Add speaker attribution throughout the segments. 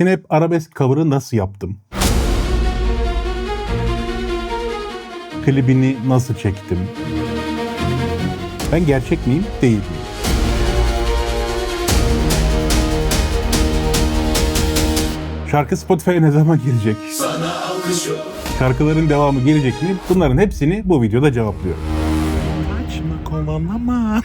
Speaker 1: Snap arabesk cover'ı nasıl yaptım? Klibini nasıl çektim? Ben gerçek miyim, değil miyim? Şarkı Spotify'a ne zaman girecek? Şarkıların devamı gelecek mi? Bunların hepsini bu videoda cevaplıyorum. Kaçma kovalama.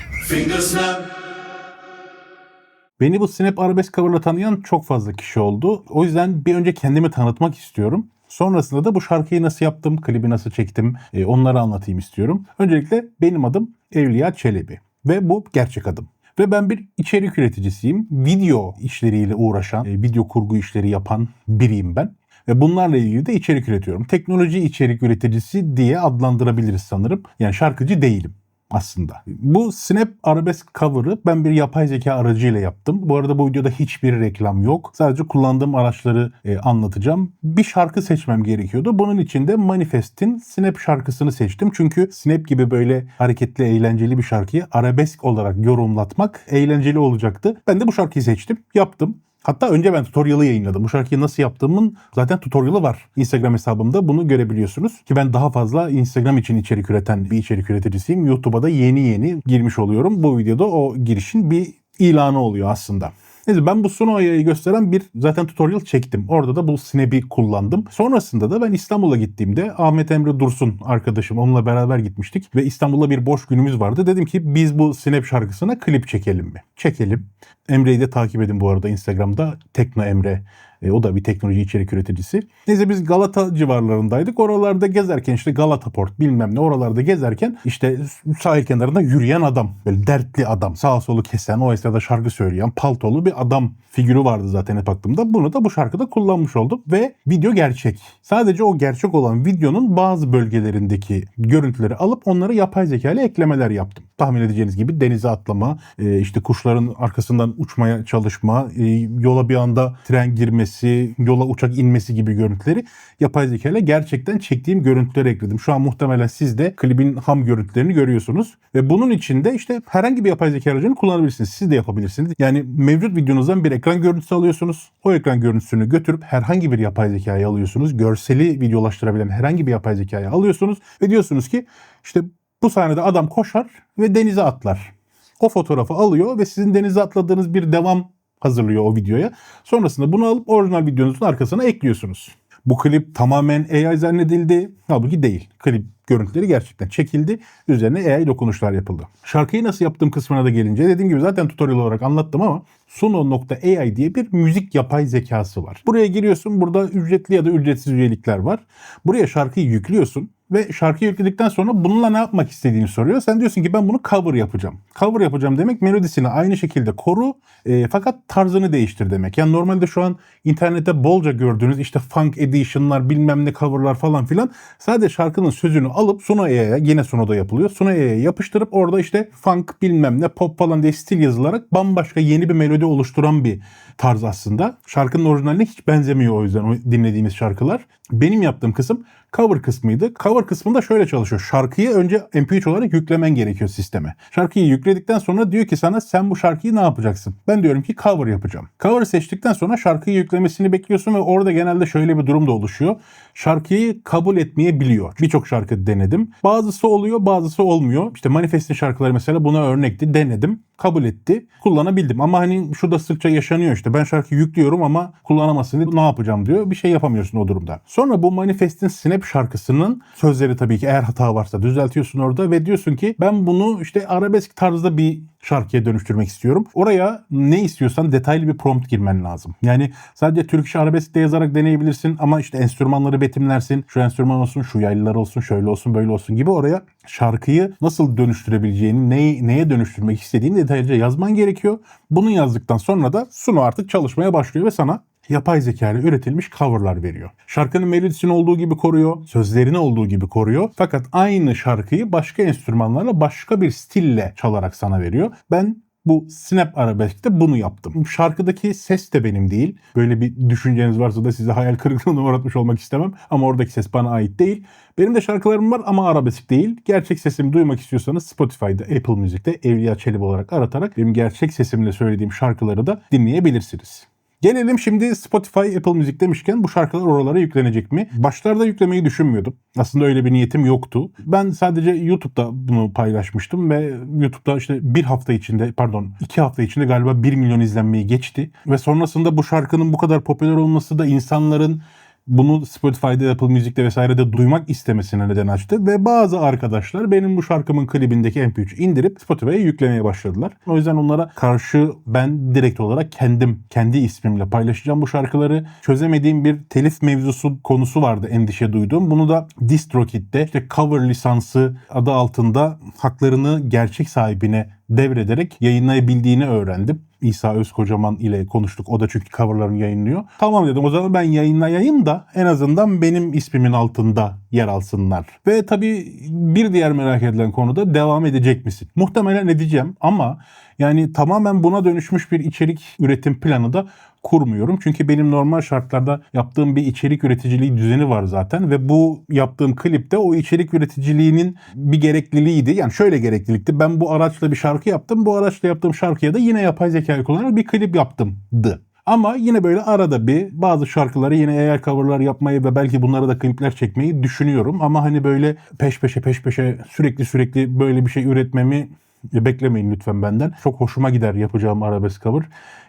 Speaker 1: Beni bu Snap Arabesk cover'la tanıyan çok fazla kişi oldu. O yüzden bir önce kendimi tanıtmak istiyorum. Sonrasında da bu şarkıyı nasıl yaptım, klibi nasıl çektim e, onları anlatayım istiyorum. Öncelikle benim adım Evliya Çelebi ve bu gerçek adım. Ve ben bir içerik üreticisiyim. Video işleriyle uğraşan, e, video kurgu işleri yapan biriyim ben. Ve bunlarla ilgili de içerik üretiyorum. Teknoloji içerik üreticisi diye adlandırabiliriz sanırım. Yani şarkıcı değilim aslında. Bu Snap arabesk cover'ı ben bir yapay zeka aracıyla yaptım. Bu arada bu videoda hiçbir reklam yok. Sadece kullandığım araçları e, anlatacağım. Bir şarkı seçmem gerekiyordu. Bunun için de Manifest'in Snap şarkısını seçtim. Çünkü Snap gibi böyle hareketli, eğlenceli bir şarkıyı arabesk olarak yorumlatmak eğlenceli olacaktı. Ben de bu şarkıyı seçtim, yaptım. Hatta önce ben tutorial'ı yayınladım. Bu şarkıyı nasıl yaptığımın zaten tutorial'ı var. Instagram hesabımda bunu görebiliyorsunuz. Ki ben daha fazla Instagram için içerik üreten bir içerik üreticisiyim. YouTube'a da yeni yeni girmiş oluyorum. Bu videoda o girişin bir ilanı oluyor aslında. Neyse ben bu Sonoya'yı gösteren bir zaten tutorial çektim. Orada da bu Snap'i kullandım. Sonrasında da ben İstanbul'a gittiğimde Ahmet Emre Dursun arkadaşım onunla beraber gitmiştik. Ve İstanbul'da bir boş günümüz vardı. Dedim ki biz bu Snap şarkısına klip çekelim mi? Çekelim. Emre'yi de takip edin bu arada Instagram'da. Tekno Emre. E, o da bir teknoloji içerik üreticisi. Neyse biz Galata civarlarındaydık. Oralarda gezerken işte Galata Port bilmem ne oralarda gezerken işte sahil kenarında yürüyen adam. Böyle dertli adam. Sağa solu kesen o esnada şarkı söyleyen paltolu bir adam figürü vardı zaten hep aklımda. Bunu da bu şarkıda kullanmış oldum. Ve video gerçek. Sadece o gerçek olan videonun bazı bölgelerindeki görüntüleri alıp onları yapay zeka ile eklemeler yaptım. Tahmin edeceğiniz gibi denize atlama, e, işte kuşların arkasından uçmaya çalışma, e, yola bir anda tren girmesi, yola uçak inmesi gibi görüntüleri yapay zeka ile gerçekten çektiğim görüntüleri ekledim. Şu an muhtemelen siz de klibin ham görüntülerini görüyorsunuz. Ve bunun için de işte herhangi bir yapay zeka aracını kullanabilirsiniz. Siz de yapabilirsiniz. Yani mevcut videonuzdan bir ekran görüntüsü alıyorsunuz. O ekran görüntüsünü götürüp herhangi bir yapay zekaya alıyorsunuz. Görseli videolaştırabilen herhangi bir yapay zekaya alıyorsunuz. Ve diyorsunuz ki işte bu sahnede adam koşar ve denize atlar. O fotoğrafı alıyor ve sizin denize atladığınız bir devam hazırlıyor o videoya. Sonrasında bunu alıp orijinal videonuzun arkasına ekliyorsunuz. Bu klip tamamen AI zannedildi. Halbuki değil. Klip görüntüleri gerçekten çekildi. Üzerine AI dokunuşlar yapıldı. Şarkıyı nasıl yaptığım kısmına da gelince dediğim gibi zaten tutorial olarak anlattım ama Suno.ai diye bir müzik yapay zekası var. Buraya giriyorsun. Burada ücretli ya da ücretsiz üyelikler var. Buraya şarkıyı yüklüyorsun ve şarkıyı yükledikten sonra bununla ne yapmak istediğini soruyor. Sen diyorsun ki ben bunu cover yapacağım. Cover yapacağım demek melodisini aynı şekilde koru e, fakat tarzını değiştir demek. Yani normalde şu an internette bolca gördüğünüz işte funk edition'lar bilmem ne cover'lar falan filan sadece şarkının sözünü alıp Suno'ya yine Suno'da yapılıyor. Suno'ya yapıştırıp orada işte funk bilmem ne pop falan diye stil yazılarak bambaşka yeni bir melodi oluşturan bir tarz aslında. Şarkının orijinaline hiç benzemiyor o yüzden o dinlediğimiz şarkılar. Benim yaptığım kısım cover kısmıydı. Cover kısmında şöyle çalışıyor. Şarkıyı önce MP3 olarak yüklemen gerekiyor sisteme. Şarkıyı yükledikten sonra diyor ki sana sen bu şarkıyı ne yapacaksın? Ben diyorum ki cover yapacağım. Cover seçtikten sonra şarkıyı yüklemesini bekliyorsun ve orada genelde şöyle bir durum da oluşuyor. Şarkıyı kabul etmeyebiliyor. Birçok şarkı denedim. Bazısı oluyor bazısı olmuyor. İşte Manifest'in şarkıları mesela buna örnekti. Denedim. Kabul etti. Kullanabildim. Ama hani şurada sıkça yaşanıyor işte. Ben şarkıyı yüklüyorum ama kullanamazsın. Ne yapacağım diyor. Bir şey yapamıyorsun o durumda. Sonra bu Manifest'in Snap şarkısının sözleri tabii ki eğer hata varsa düzeltiyorsun orada ve diyorsun ki ben bunu işte arabesk tarzda bir şarkıya dönüştürmek istiyorum. Oraya ne istiyorsan detaylı bir prompt girmen lazım. Yani sadece Türk iş arabesk de yazarak deneyebilirsin ama işte enstrümanları betimlersin. Şu enstrüman olsun, şu yaylılar olsun, şöyle olsun, böyle olsun gibi oraya şarkıyı nasıl dönüştürebileceğini, neye, neye dönüştürmek istediğini detaylıca yazman gerekiyor. Bunu yazdıktan sonra da Suno artık çalışmaya başlıyor ve sana yapay zeka ile üretilmiş coverlar veriyor. Şarkının melodisini olduğu gibi koruyor, sözlerini olduğu gibi koruyor. Fakat aynı şarkıyı başka enstrümanlarla başka bir stille çalarak sana veriyor. Ben bu Snap Arabesk'te bunu yaptım. Şarkıdaki ses de benim değil. Böyle bir düşünceniz varsa da size hayal kırıklığına uğratmış olmak istemem. Ama oradaki ses bana ait değil. Benim de şarkılarım var ama arabesk değil. Gerçek sesimi duymak istiyorsanız Spotify'da, Apple Music'te Evliya Çelebi olarak aratarak benim gerçek sesimle söylediğim şarkıları da dinleyebilirsiniz. Gelelim şimdi Spotify, Apple Müzik demişken bu şarkılar oralara yüklenecek mi? Başlarda yüklemeyi düşünmüyordum. Aslında öyle bir niyetim yoktu. Ben sadece YouTube'da bunu paylaşmıştım ve YouTube'da işte bir hafta içinde pardon iki hafta içinde galiba 1 milyon izlenmeyi geçti. Ve sonrasında bu şarkının bu kadar popüler olması da insanların bunu Spotify'da, Apple Music'te vesairede duymak istemesine neden açtı ve bazı arkadaşlar benim bu şarkımın klibindeki MP3 indirip Spotify'a yüklemeye başladılar. O yüzden onlara karşı ben direkt olarak kendim kendi ismimle paylaşacağım bu şarkıları. Çözemediğim bir telif mevzusu konusu vardı endişe duyduğum. Bunu da DistroKid'de işte cover lisansı adı altında haklarını gerçek sahibine devrederek yayınlayabildiğini öğrendim. İsa Özkocaman ile konuştuk. O da çünkü coverlarını yayınlıyor. Tamam dedim o zaman ben yayınlayayım da en azından benim ismimin altında yer alsınlar. Ve tabii bir diğer merak edilen konu da devam edecek misin? Muhtemelen edeceğim ama yani tamamen buna dönüşmüş bir içerik üretim planı da kurmuyorum. Çünkü benim normal şartlarda yaptığım bir içerik üreticiliği düzeni var zaten ve bu yaptığım klipte o içerik üreticiliğinin bir gerekliliğiydi. Yani şöyle gereklilikti. Ben bu araçla bir şarkı yaptım. Bu araçla yaptığım şarkıya da yine yapay zeka kullanarak bir klip yaptımdı. Ama yine böyle arada bir bazı şarkıları yine eğer coverlar yapmayı ve belki bunlara da klipler çekmeyi düşünüyorum. Ama hani böyle peş peşe peş peşe sürekli sürekli böyle bir şey üretmemi beklemeyin lütfen benden. Çok hoşuma gider yapacağım arabesk cover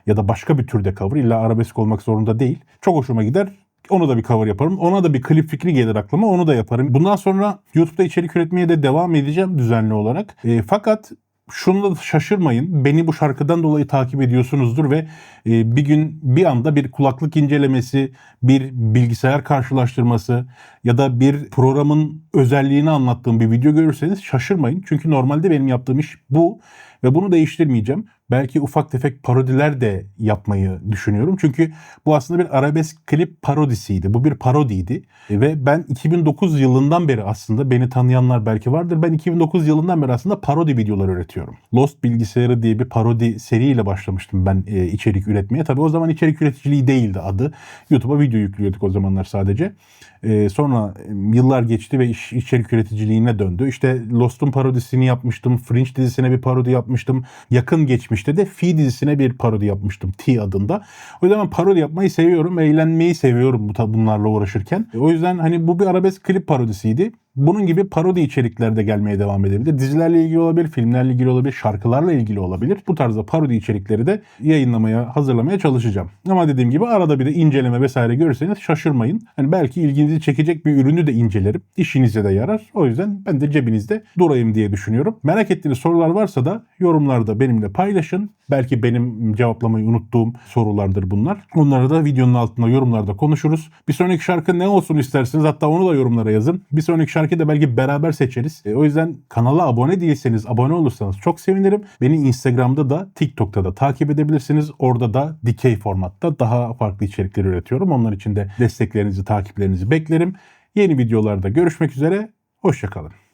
Speaker 1: ya da başka bir türde cover. İlla arabesk olmak zorunda değil. Çok hoşuma gider. Onu da bir cover yaparım. Ona da bir klip fikri gelir aklıma. Onu da yaparım. Bundan sonra YouTube'da içerik üretmeye de devam edeceğim düzenli olarak. E, fakat şunu da şaşırmayın. Beni bu şarkıdan dolayı takip ediyorsunuzdur ve e, bir gün bir anda bir kulaklık incelemesi, bir bilgisayar karşılaştırması ya da bir programın özelliğini anlattığım bir video görürseniz şaşırmayın. Çünkü normalde benim yaptığım iş bu ve bunu değiştirmeyeceğim. Belki ufak tefek parodiler de yapmayı düşünüyorum. Çünkü bu aslında bir arabesk klip parodisiydi. Bu bir parodiydi. Ve ben 2009 yılından beri aslında beni tanıyanlar belki vardır. Ben 2009 yılından beri aslında parodi videolar üretiyorum. Lost Bilgisayarı diye bir parodi seriyle başlamıştım ben e, içerik üretmeye. Tabii o zaman içerik üreticiliği değildi adı. YouTube'a video yüklüyorduk o zamanlar sadece. E, sonra yıllar geçti ve iş içerik üreticiliğine döndü. İşte Lost'un parodisini yapmıştım. Fringe dizisine bir parodi yapmıştım. Yakın geçmişte de Fi dizisine bir parodi yapmıştım. T adında. O yüzden ben parodi yapmayı seviyorum. Eğlenmeyi seviyorum bu bunlarla uğraşırken. O yüzden hani bu bir arabesk klip parodisiydi. Bunun gibi parodi içerikler de gelmeye devam edebilir. Dizilerle ilgili olabilir, filmlerle ilgili olabilir, şarkılarla ilgili olabilir. Bu tarzda parodi içerikleri de yayınlamaya, hazırlamaya çalışacağım. Ama dediğim gibi arada bir de inceleme vesaire görürseniz şaşırmayın. Hani belki ilginizi çekecek bir ürünü de incelerim. İşinize de yarar. O yüzden ben de cebinizde durayım diye düşünüyorum. Merak ettiğiniz sorular varsa da yorumlarda benimle paylaşın. Belki benim cevaplamayı unuttuğum sorulardır bunlar. Onları da videonun altında yorumlarda konuşuruz. Bir sonraki şarkı ne olsun isterseniz hatta onu da yorumlara yazın. Bir sonraki şarkı da belki beraber seçeriz. E, o yüzden kanala abone değilseniz abone olursanız çok sevinirim. Beni Instagram'da da TikTok'ta da takip edebilirsiniz. Orada da dikey formatta daha farklı içerikler üretiyorum. Onlar için de desteklerinizi, takiplerinizi beklerim. Yeni videolarda görüşmek üzere. Hoşçakalın.